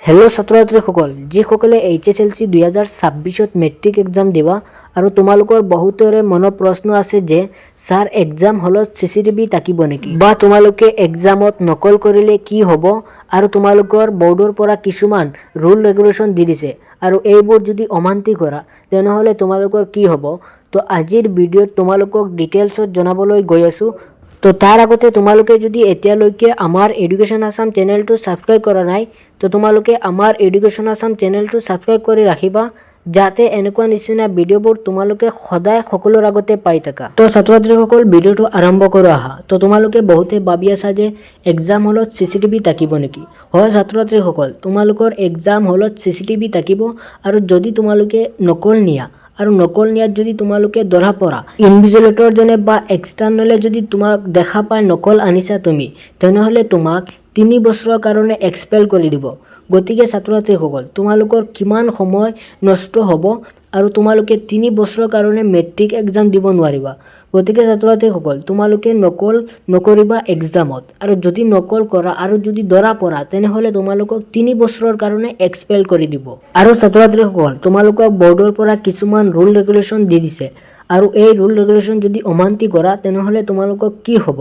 Hello' ছাত্ৰ ছাত্ৰীসকল যিসকলে এইচ এছ এল চি দুহেজাৰ ছাব্বিছত মেট্ৰিক এক্সাম দিবা আৰু তোমালোকৰ বহুতৰে মনত প্ৰশ্ন আছে যে, ছাৰ এক্সাম হলত চি চি টি ভি থাকিব নেকি? বা তোমালোকে এক্সামত নকল কৰিলে কি হ'ব? আৰু তোমালোকৰ বৰ্ডৰ পৰা কিছুমান ৰুল ৰেগুলেশ্যন দি দিছে। আৰু এইবোৰ যদি অমান্তি কৰা, তেনেহ'লে তোমালোকৰ কি হ'ব? তো আজিৰ ভিডিঅ'ত তোমালোকক ডিটেইলছত জনাবলৈ গৈ আছোঁ। তো তাৰ আগতে তোমালোকে যদি এতিয়ালৈকে আমাৰ এডুকেশ্যন আছাম চেনেলটো ছাবস্ক্ৰাইব কৰা নাই, তো তোমালোকে আমাৰ এডুকেশ্যন আছাম চেনেলটো ছাবস্ক্ৰাইব কৰি ৰাখিবা, যাতে এনেকুৱা নিচিনা ভিডিঅ'বোৰ তোমালোকে সদায় সকলোৰ আগতে পাই থাকা। তো ছাত্ৰ ছাত্ৰীসকল ভিডিঅ'টো আৰম্ভ কৰোঁ আহা। তো তোমালোকে বহুতে ভাবি আছা যে এক্সাম হলত চি চি টি ভি থাকিব নেকি? হয় ছাত্ৰ ছাত্ৰীসকল তোমালোকৰ এক্সাম হলত চি চি টি ভি থাকিব আৰু যদি তোমালোকে নকল নিয়া আৰু নকল নিয়াত যদি তোমালোকে ধৰা পৰা। ইনভিজিলেটৰজনে বা এক্সটাৰ্নেলে যদি তোমাক দেখা পাই নকল আনিছা তুমি, তেনেহ'লে তোমাক তিনি বছৰৰ কাৰণে এক্সপেল কৰি দিব। গতিকে ছাত্ৰ ছাত্ৰীসকল তোমালোকৰ কিমান সময় নষ্ট হ'ব আৰু তোমালোকে তিনি বছৰৰ কাৰণে মেট্ৰিক এক্সাম দিব নোৱাৰিবা। গতিকে ছাত্ৰ ছাত্ৰীসকল তোমালোকে নকল নকৰিবা এক্সামত আৰু যদি নকল কৰা আৰু যদি ধৰা পৰা, তেনেহ'লে তোমালোকক তিনি বছৰৰ কাৰণে এক্সপেল কৰি দিব। আৰু ছাত্ৰ ছাত্ৰীসকল তোমালোকক বৰ্ডৰ পৰা কিছুমান ৰুল ৰেগুলেশ্যন দি দিছে। আৰু এই ৰুল ৰেগুলেশ্যন যদি অমান্তি কৰা, তেনেহ'লে তোমালোকক কি হ'ব?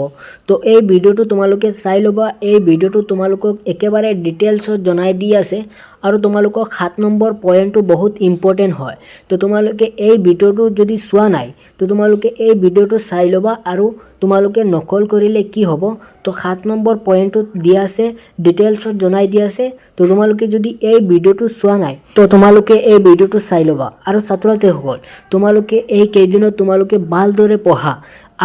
তো এই ভিডিঅ'টো তোমালোকে চাই ল'বা। এই ভিডিঅ'টো তোমালোকক একেবাৰে ডিটেইলছত জনাই দি আছে। আৰু তোমালোকক সাত নম্বৰ পইণ্টটো বহুত ইম্পৰ্টেণ্ট হয়। তো তোমালোকে এই ভিডিঅ'টো যদি চোৱা নাই, তো তোমালোকে এই ভিডিঅ'টো চাই ল'বা আৰু তোমালোকে নকল কৰিলে কি হ'ব? তো সাত নম্বৰ পইণ্টটোত দিয়া আছে ডিটেইলছত জনাই দিয়া আছে। তো তোমালোকে যদি এই ভিডিঅ'টো চোৱা নাই, তো তোমালোকে এই ভিডিঅ'টো চাই ল'বা। আৰু ছাত্ৰ ছাত্ৰীসকল তোমালোকে এই কেইদিনত তোমালোকে ভালদৰে পঢ়া।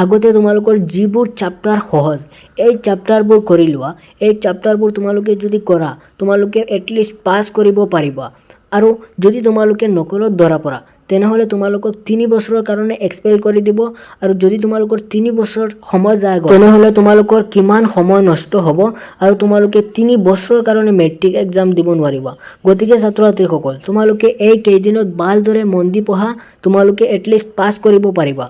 আগতে তোমালোকৰ যিবোৰ চেপ্টাৰ সহজ, এই চেপ্টাৰবোৰ কৰি লোৱা। এই চেপ্টাৰবোৰ তোমালোকে যদি কৰা, তোমালোকে এটলিষ্ট পাছ কৰিব পাৰিবা। আৰু যদি তোমালোকে নকলত ধৰা পৰা, তেনেহ'লে তোমালোকক তিনি বছৰৰ কাৰণে এক্সপেল কৰি দিব। আৰু যদি তোমালোকৰ তিনি বছৰ সময় যায় তেনেহ'লে তোমালোকৰ কিমান সময় নষ্ট হ'ব। আৰু তোমালোকে তিনি বছৰৰ কাৰণে মেট্ৰিক এক্সাম দিব নোৱাৰিবা। গতিকে ছাত্ৰ ছাত্ৰীসকল তোমালোকে এই কেইদিনত ভালদৰে মন দি পঢ়া। তোমালোকে এটলিষ্ট পাছ কৰিব পাৰিবা।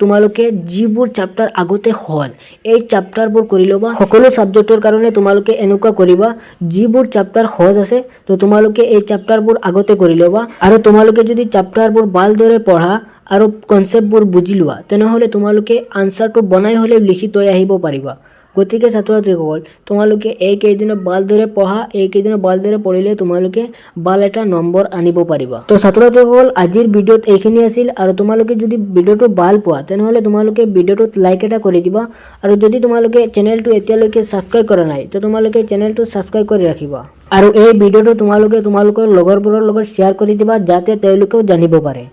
তোমালোকে যিবোৰ চাপ্টাৰ আগতে হ'ল, এই চাপ্টাৰবোৰ কৰি ল'বা। সকলো ছাবজেক্টৰ কাৰণে তোমালোকে এনেকুৱা কৰিবা, যিবোৰ চাপ্টাৰ সহজ আছে, তো তোমালোকে এই চাপ্টাৰবোৰ আগতে কৰি ল'বা। আৰু তোমালোকে যদি চাপ্টাৰবোৰ ভালদৰে পঢ়া আৰু কনচেপ্টবোৰ বুজি লোৱা, তেনেহ'লে তোমালোকে আনচাৰটো বনাই হ'লেও লিখি থৈ আহিব পাৰিবা। গতিকে ছাত্ৰ ছাত্ৰীসকল তোমালোকে এই কেইদিনত ভালদৰে পঢ়া এই কেইদিনত ভালদৰে পঢ়িলে তোমালোকে ভালো এটা নম্বৰ আনিব পাৰিবা। তো ছাত্ৰ ছাত্ৰীসকল আজিৰ ভিডিঅ'ত এইখিনি আছিল আৰু তোমালোকে যদি ভিডিঅ'টো ভালো পোৱা, তেনেহ'লে তোমালোকে ভিডিঅ'টোত লাইক এটা কৰি দিবা আৰু যদি তোমালোকে চেনেলটো এতিয়ালৈকে ছাবস্ক্ৰাইব কৰা নাই, তো তোমালোকে চেনেলটো ছাবস্ক্ৰাইব কৰি ৰাখিবা। আৰু এই ভিডিঅ'টো তোমালোকে তোমালোকৰ লগৰবোৰৰ লগত শ্বেয়াৰ কৰি দিবা, যাতে তেওঁলোকেও জানিব পাৰে।